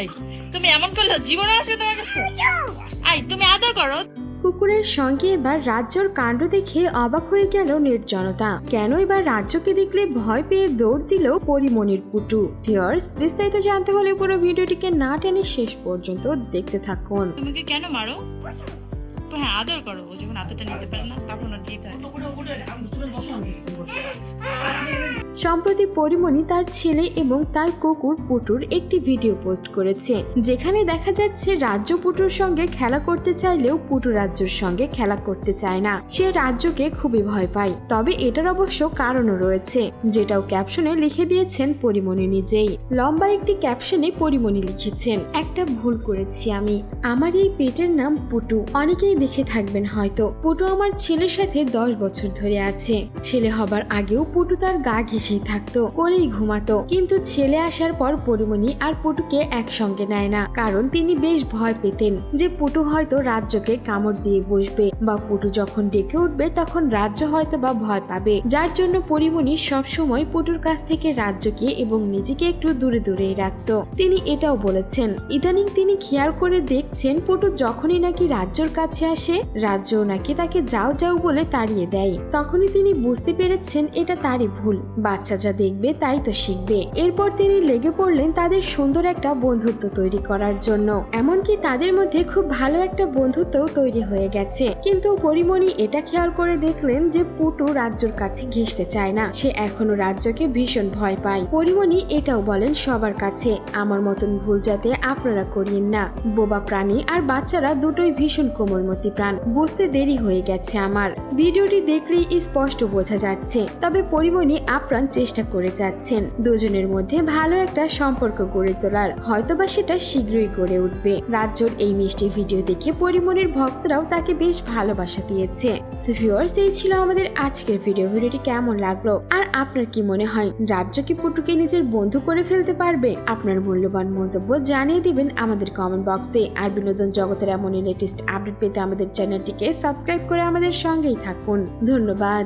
এই তুমি এমন করলে জীবনে আসবে তোমার কাছে? আই তুমি আদর করো। কুকুরের সঙ্গে এবার রাজ্যর কাণ্ড দেখে অবাক হয়ে গেল নির্জনতা। কেন এবার রাজ্যকে দেখলে ভয় পেয়ে দৌড় দিল পরিমণির পুটু? ভিউয়ার্স বিস্তারিত জানতে হলে পুরো ভিডিওটিকে না টেনে শেষ পর্যন্ত দেখতে থাকুন। তুমি কেন মারো? হ্যাঁ আদর করো, ও যখন আদরটা নিতে পারে না, তখন ওর হয় সম্প্রতি পরিমণি তার ছেলে এবং তার কুকুর পুটুর একটি ভিডিও পোস্ট করেছে, যেখানে দেখা যাচ্ছে রাজ্য পুটুর সঙ্গে খেলা করতে চাইলেও পুটু রাজ্যর সঙ্গে খেলা করতে চায় না। সে রাজ্যকে খুবই ভয় পায়। তবে এটার অবশ্য কারণও রয়েছে, যেটাও ক্যাপশনে লিখে দিয়েছেন পরিমণি নিজেই। লম্বা একটি ক্যাপশনে পরিমণি লিখেছেন, একটা ভুল করেছি আমি। আমার এই পেটের নাম পুটু। অনেকেই দেখে থাকবেন হয়তো। পুটু আমার ছেলের সাথে দশ বছর ধরে আছে। ছেলে হবার আগেও পুটু তার গা ঘেঁষেই থাকতো কোলেই ঘুমাতো। কিন্তু ছেলে আসার পর পরিমণি আর পুটুকে একসঙ্গে নেয় না। কারণ তিনি বেশ ভয় পেতেন যে পুটু হয়তো রাজ্যকে কামড় দিয়ে বসবে বা পুটু যখন ডেকে উঠবে তখন রাজ্য হয়তো বা ভয় পাবে। যার জন্য পরিমণি সবসময় পুটুর কাছ থেকে রাজ্যকে এবং নিজেকে একটু দূরে দূরেই রাখত। তিনি এটাও বলেছেন, ইদানিং তিনি খেয়াল করে দেখছেন পুটু যখনই নাকি রাজ্যর কাছে আসে রাজ্য নাকি তাকে যাও যাও বলে তাড়িয়ে দেয়। তখনই তিনি বুঝতে পেরেছেন এটা তারই ভুল। বাচ্চা যা দেখবে তাই তো শিখবে। এরপর তিনি লেগে পড়লেন তাদের সুন্দর একটা বন্ধুত্ব তৈরি করার জন্য। এমনকি তাদের মধ্যে খুব ভালো একটা বন্ধুত্বও তৈরি হয়ে গেছে। কিন্তু পরিমণি এটা খেয়াল করে দেখলেন যে পুটু রাজ্যর কাছে ঘেঁষতে চায় না। সে এখনও রাজ্যকে ভীষণ ভয় পায়। পরিমণি এটাও বলেন সবার কাছে, আমার মতন ভুল যাতে আপনারা করিয়েন না। বোবা প্রাণী আর বাচ্চারা দুটোই ভীষণ কোমলমতি। প্রাণ বুঝতে দেরি হয়ে গেছে আমার। ভিডিওটি দেখলেই স্পষ্ট বোঝা যাচ্ছে। তবে পরিমণি আপ্রাণ চেষ্টা করে যাচ্ছেন। দুজনের মধ্যে ভালো একটা সম্পর্ক গড়ে তোলার। হয়তোবা সেটা শীঘ্রই গড়ে উঠবে। রাজ্যর এই মিষ্টি ভিডিও দেখে পরিমণির ভক্তরাও তাকে বেশ ভালোবাসা দিয়েছে। ভিউয়ার্স, এই ছিল আমাদের আজকের ভিডিও। ভিডিওটি কেমন লাগল? আর আপনার কি মনে হয়? রাজ্য কি পুটুকে নিজের বন্ধু করে ফেলতে পারবে? আপনার মূল্যবান মন্তব্য জানিয়ে দিবেন আমাদের কমেন্ট বক্সে আর বিনোদন জগতের এমনই লেটেস্ট আপডেট পেতে আমাদের চ্যানেলটিকে সাবস্ক্রাইব করে আমাদের সঙ্গেই থাকুন। ধন্যবাদ।